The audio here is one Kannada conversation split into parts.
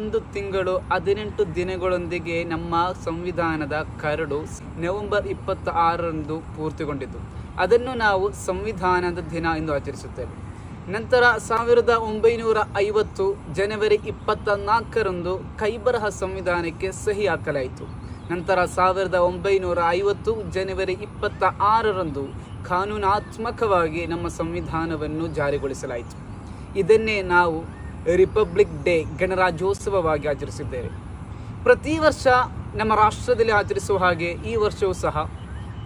ಹನ್ನೊಂದು ತಿಂಗಳು ಹದಿನೆಂಟು ದಿನಗಳೊಂದಿಗೆ ನಮ್ಮ ಸಂವಿಧಾನದ ಕರಡು ನವೆಂಬರ್ ಇಪ್ಪತ್ತ ಆರರಂದು ಪೂರ್ತಿಗೊಂಡಿತು. ಅದನ್ನು ನಾವು ಸಂವಿಧಾನದ ದಿನ ಎಂದು ಆಚರಿಸುತ್ತೇವೆ. ನಂತರ ಸಾವಿರದ ಒಂಬೈನೂರ ಐವತ್ತು ಜನವರಿ ಇಪ್ಪತ್ತ ನಾಲ್ಕರಂದು ಕೈಬರಹ ಸಂವಿಧಾನಕ್ಕೆ ಸಹಿ ಹಾಕಲಾಯಿತು. ನಂತರ ಸಾವಿರದ ಒಂಬೈನೂರ ಐವತ್ತು ಜನವರಿ ಇಪ್ಪತ್ತ ಆರರಂದು ಕಾನೂನಾತ್ಮಕವಾಗಿ ನಮ್ಮ ಸಂವಿಧಾನವನ್ನು ಜಾರಿಗೊಳಿಸಲಾಯಿತು. ಇದನ್ನೇ ನಾವು ರಿಪಬ್ಲಿಕ್ ಡೇ ಗಣರಾಜ್ಯೋತ್ಸವವಾಗಿ ಆಚರಿಸಿದ್ದೇವೆ. ಪ್ರತಿ ವರ್ಷ ನಮ್ಮ ರಾಷ್ಟ್ರದಲ್ಲಿ ಆಚರಿಸುವ ಹಾಗೆ ಈ ವರ್ಷವೂ ಸಹ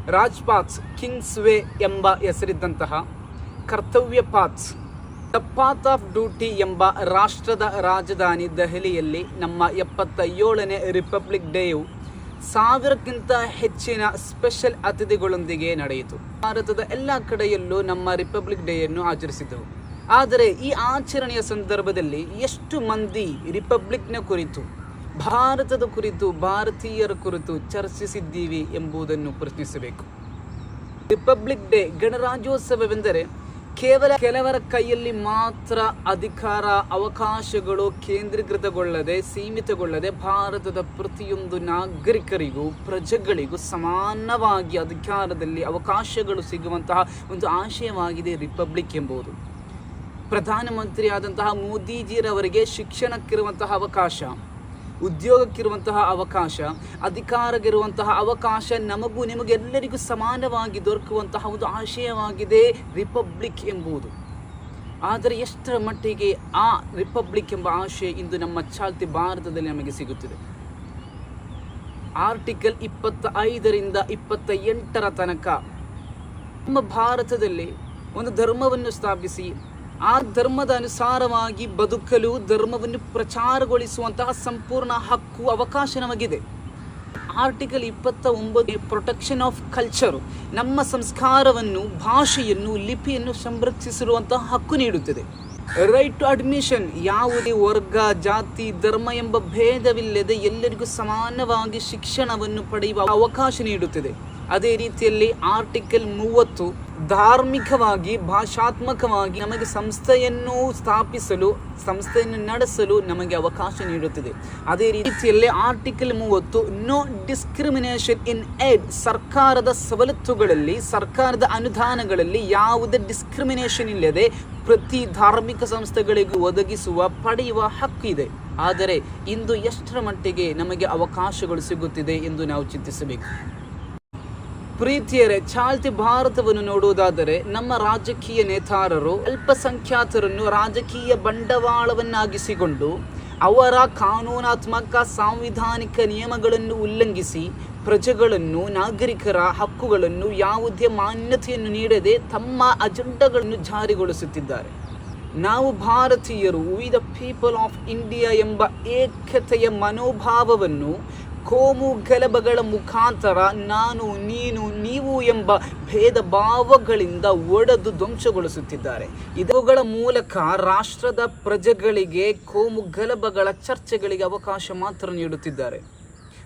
ರಾಜ್ಪಾಥ್ಸ್ ಕಿಂಗ್ಸ್ ವೇ ಎಂಬ ಹೆಸರಿದ್ದಂತಹ Kartavya paths the path of duty ಎಂಬ ರಾಷ್ಟ್ರದ ರಾಜಧಾನಿ ದೆಹಲಿಯಲ್ಲಿ ನಮ್ಮ ಎಪ್ಪತ್ತ ಏಳನೇ ರಿಪಬ್ಲಿಕ್ ಡೇಯು ಸಾವಿರಕ್ಕಿಂತ ಹೆಚ್ಚಿನ ಸ್ಪೆಷಲ್ ಅತಿಥಿಗಳೊಂದಿಗೆ ನಡೆಯಿತು. ಭಾರತದ ಎಲ್ಲ ಕಡೆಯಲ್ಲೂ ನಮ್ಮ ರಿಪಬ್ಲಿಕ್ ಡೇಯನ್ನು ಆಚರಿಸಿದ್ದೆವು ಆದರೆ ಈ ಆಚರಣೆಯ ಸಂದರ್ಭದಲ್ಲಿ ಎಷ್ಟು ಮಂದಿ ರಿಪಬ್ಲಿಕ್ನ ಕುರಿತು, ಭಾರತದ ಕುರಿತು, ಭಾರತೀಯರ ಕುರಿತು ಚರ್ಚಿಸಿದ್ದೀವಿ ಎಂಬುದನ್ನು ಪ್ರಶ್ನಿಸಬೇಕು. ರಿಪಬ್ಲಿಕ್ ಡೇ, ಗಣರಾಜ್ಯೋತ್ಸವವೆಂದರೆ ಕೇವಲ ಕೆಲವರ ಕೈಯಲ್ಲಿ ಮಾತ್ರ ಅಧಿಕಾರ, ಅವಕಾಶಗಳು ಕೇಂದ್ರೀಕೃತಗೊಳ್ಳದೆ, ಸೀಮಿತಗೊಳ್ಳದೆ ಭಾರತದ ಪ್ರತಿಯೊಂದು ನಾಗರಿಕರಿಗೂ, ಪ್ರಜೆಗಳಿಗೂ ಸಮಾನವಾಗಿ ಅಧಿಕಾರದಲ್ಲಿ ಅವಕಾಶಗಳು ಸಿಗುವಂತಹ ಒಂದು ಆಶಯವಾಗಿದೆ ರಿಪಬ್ಲಿಕ್ ಎಂಬುದು. ಪ್ರಧಾನಮಂತ್ರಿಯಾದಂತಹ ಮೋದಿಜಿರವರಿಗೆ ಶಿಕ್ಷಣಕ್ಕಿರುವಂತಹ ಅವಕಾಶ, ಉದ್ಯೋಗಕ್ಕಿರುವಂತಹ ಅವಕಾಶ ಅಧಿಕಾರಗಿರುವಂತಹ ಅವಕಾಶ ನಮಗೂ ನಿಮಗೆಲ್ಲರಿಗೂ ಸಮಾನವಾಗಿ ದೊರಕುವಂತಹ ಒಂದು ಆಶಯವಾಗಿದೆ ರಿಪಬ್ಲಿಕ್ ಎಂಬುದು ಆದರೆ ಎಷ್ಟರ ಮಟ್ಟಿಗೆ ಆ ರಿಪಬ್ಲಿಕ್ ಎಂಬ ಆಶಯ ಇಂದು ನಮ್ಮ ಚಾಲ್ತಿ ಭಾರತದಲ್ಲಿ ನಮಗೆ ಸಿಗುತ್ತಿದೆ. ಆರ್ಟಿಕಲ್ ಇಪ್ಪತ್ತ ಐದರಿಂದ ಇಪ್ಪತ್ತ ಎಂಟರ ತನಕ ನಮ್ಮ ಭಾರತದಲ್ಲಿ ಒಂದು ಧರ್ಮವನ್ನು ಸ್ಥಾಪಿಸಿ ಆ ಧರ್ಮದ ಅನುಸಾರವಾಗಿ ಬದುಕಲು, ಧರ್ಮವನ್ನು ಪ್ರಚಾರಗೊಳಿಸುವಂತಹ ಸಂಪೂರ್ಣ ಹಕ್ಕು, ಅವಕಾಶ ನಮಗಿದೆ. ಆರ್ಟಿಕಲ್ ಇಪ್ಪತ್ತ ಒಂಬತ್ತು ಪ್ರೊಟೆಕ್ಷನ್ ಆಫ್ ಕಲ್ಚರ್ ನಮ್ಮ ಸಂಸ್ಕಾರವನ್ನು, ಭಾಷೆಯನ್ನು, ಲಿಪಿಯನ್ನು ಸಂರಕ್ಷಿಸಿರುವಂತಹ ಹಕ್ಕು ನೀಡುತ್ತದೆ. ರೈಟ್ ಟು ಅಡ್ಮಿಷನ್ ಯಾವುದೇ ವರ್ಗ, ಜಾತಿ, ಧರ್ಮ ಎಂಬ ಭೇದವಿಲ್ಲದೆ ಎಲ್ಲರಿಗೂ ಸಮಾನವಾಗಿ ಶಿಕ್ಷಣವನ್ನು ಪಡೆಯುವ ಅವಕಾಶ ನೀಡುತ್ತದೆ. ಅದೇ ರೀತಿಯಲ್ಲಿ ಆರ್ಟಿಕಲ್ ಮೂವತ್ತು, ಧಾರ್ಮಿಕವಾಗಿ, ಭಾಷಾತ್ಮಕವಾಗಿ ನಮಗೆ ಸಂಸ್ಥೆಯನ್ನು ಸ್ಥಾಪಿಸಲು, ಸಂಸ್ಥೆಯನ್ನು ನಡೆಸಲು ನಮಗೆ ಅವಕಾಶ ನೀಡುತ್ತಿದೆ. ಅದೇ ರೀತಿಯಲ್ಲಿ ಆರ್ಟಿಕಲ್ ಮೂವತ್ತು ನೋ ಡಿಸ್ಕ್ರಿಮಿನೇಷನ್ ಇನ್ ಏಡ್ ಸರ್ಕಾರದ ಸವಲತ್ತುಗಳಲ್ಲಿ, ಸರ್ಕಾರದ ಅನುದಾನಗಳಲ್ಲಿ ಯಾವುದೇ ಡಿಸ್ಕ್ರಿಮಿನೇಷನ್ ಇಲ್ಲದೆ ಪ್ರತಿ ಧಾರ್ಮಿಕ ಸಂಸ್ಥೆಗಳಿಗೂ ಒದಗಿಸುವ, ಪಡೆಯುವ ಹಕ್ಕು ಇದೆ. ಆದರೆ ಇಂದು ಎಷ್ಟರ ಮಟ್ಟಿಗೆ ನಮಗೆ ಅವಕಾಶಗಳು ಸಿಗುತ್ತಿದೆ ಎಂದು ನಾವು ಚಿಂತಿಸಬೇಕು. ಪ್ರೀತಿಯರೇ, ಚಾಲ್ತಿ ಭಾರತವನ್ನು ನೋಡುವುದಾದರೆ ನಮ್ಮ ರಾಜಕೀಯ ನೇತಾರರು ಅಲ್ಪಸಂಖ್ಯಾತರನ್ನು ರಾಜಕೀಯ ಬಂಡವಾಳವನ್ನಾಗಿಸಿಕೊಂಡು ಅವರ ಕಾನೂನಾತ್ಮಕ ಸಾಂವಿಧಾನಿಕ ನಿಯಮಗಳನ್ನು ಉಲ್ಲಂಘಿಸಿ ಪ್ರಜೆಗಳನ್ನು, ನಾಗರಿಕರ ಹಕ್ಕುಗಳನ್ನು, ಯಾವುದೇ ಮಾನ್ಯತೆಯನ್ನು ನೀಡದೆ ತಮ್ಮ ಅಜೆಂಡಗಳನ್ನು ಜಾರಿಗೊಳಿಸುತ್ತಿದ್ದಾರೆ. ನಾವು ಭಾರತೀಯರು we the people of India ಎಂಬ ಏಕತೆಯ ಮನೋಭಾವವನ್ನು ಕೋಮು ಗಲಭಗಳ ಮುಖಾಂತರ ನಾನು, ನೀನು, ನೀವು ಎಂಬ ಭೇದ ಭಾವಗಳಿಂದ ಒಡೆದು ಧ್ವಂಸಗೊಳಿಸುತ್ತಿದ್ದಾರೆ. ಇದುಗಳ ಮೂಲಕ ರಾಷ್ಟ್ರದ ಪ್ರಜೆಗಳಿಗೆ ಕೋಮು ಗಲಭಗಳ ಚರ್ಚೆಗಳಿಗೆ ಅವಕಾಶ ಮಾತ್ರ ನೀಡುತ್ತಿದ್ದಾರೆ.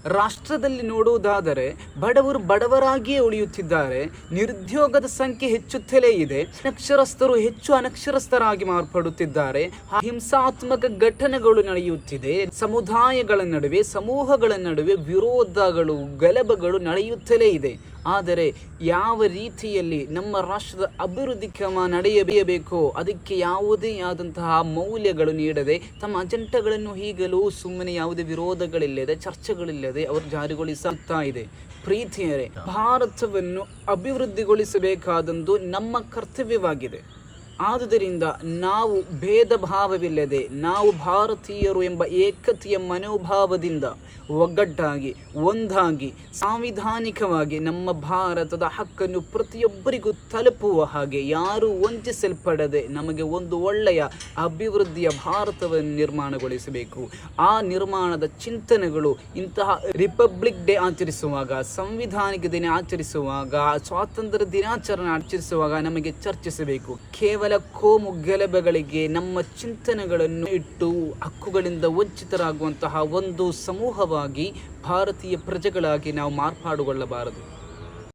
ರಾಷ್ಟ್ರದಲ್ಲಿ ನೋಡುವುದಾದರೆ ಬಡವರು ಬಡವರಾಗಿಯೇ ಉಳಿಯುತ್ತಿದ್ದಾರೆ, ನಿರುದ್ಯೋಗದ ಸಂಖ್ಯೆ ಹೆಚ್ಚುತ್ತಲೇ ಇದೆ, ಅನಕ್ಷರಸ್ಥರು ಹೆಚ್ಚು ಅನಕ್ಷರಸ್ಥರಾಗಿ ಮಾರ್ಪಡುತ್ತಿದ್ದಾರೆ ಹಿಂಸಾತ್ಮಕ ಘಟನೆಗಳು ನಡೆಯುತ್ತಿದೆ, ಸಮುದಾಯಗಳ ನಡುವೆ, ಸಮೂಹಗಳ ನಡುವೆ ವಿರೋಧಗಳು, ಗಲಭೆಗಳು ನಡೆಯುತ್ತಲೇ ಇದೆ. ಆದರೆ ಯಾವ ರೀತಿಯಲ್ಲಿ ನಮ್ಮ ರಾಷ್ಟ್ರದ ಅಭಿವೃದ್ಧಿ ಕ್ರಮ ನಡೆಯಬೇಕೋ ಅದಕ್ಕೆ ಯಾವುದೇ ಆದಂತಹ ಮೌಲ್ಯಗಳು ನೀಡದೆ ತಮ್ಮ ಅಜೆಂಡಗಳನ್ನು ಈಗಲೂ ಸುಮ್ಮನೆ ಯಾವುದೇ ವಿರೋಧಗಳಿಲ್ಲದೆ, ಚರ್ಚೆಗಳಿಲ್ಲದೆ ಅವರು ಜಾರಿಗೊಳಿಸುತ್ತಾ ಇದೆ. ಪ್ರೀತಿಯರೇ, ಭಾರತವನ್ನು ಅಭಿವೃದ್ಧಿಗೊಳಿಸಬೇಕಾದಂದು ನಮ್ಮ ಕರ್ತವ್ಯವಾಗಿದೆ. ಆದುದರಿಂದ ನಾವು ಭೇದ ಭಾವವಿಲ್ಲದೆ ನಾವು ಭಾರತೀಯರು ಎಂಬ ಏಕತೆಯ ಮನೋಭಾವದಿಂದ ಒಗ್ಗಟ್ಟಾಗಿ, ಒಂದಾಗಿ, ಸಾಂವಿಧಾನಿಕವಾಗಿ ನಮ್ಮ ಭಾರತದ ಹಕ್ಕನ್ನು ಪ್ರತಿಯೊಬ್ಬರಿಗೂ ತಲುಪುವ ಹಾಗೆ ಯಾರೂ ವಂಚಿಸಲ್ಪಡದೆ ನಮಗೆ ಒಂದು ಒಳ್ಳೆಯ ಅಭಿವೃದ್ಧಿಯ ಭಾರತವನ್ನು ನಿರ್ಮಾಣಗೊಳಿಸಬೇಕು. ಆ ನಿರ್ಮಾಣದ ಚಿಂತನೆಗಳು ಇಂತಹ ರಿಪಬ್ಲಿಕ್ ಡೇ ಆಚರಿಸುವಾಗ, ಸಂವಿಧಾನಿಕ ದಿನ ಆಚರಿಸುವಾಗ, ಸ್ವಾತಂತ್ರ್ಯ ದಿನಾಚರಣೆ ಆಚರಿಸುವಾಗ ನಮಗೆ ಚರ್ಚಿಸಬೇಕು. ಕೇವಲ ಕೋಮು ಗಲಭೆಗಳಿಗೆ ನಮ್ಮ ಚಿಂತನೆಗಳನ್ನು ಇಟ್ಟು ಹಕ್ಕುಗಳಿಂದ ವಂಚಿತರಾಗುವಂತಹ ಒಂದು ಸಮೂಹವಾಗಿ ಭಾರತೀಯ ಪ್ರಜೆಗಳಾಗಿ ನಾವು ಮಾರ್ಪಾಡುಗೊಳ್ಳಬಾರದು.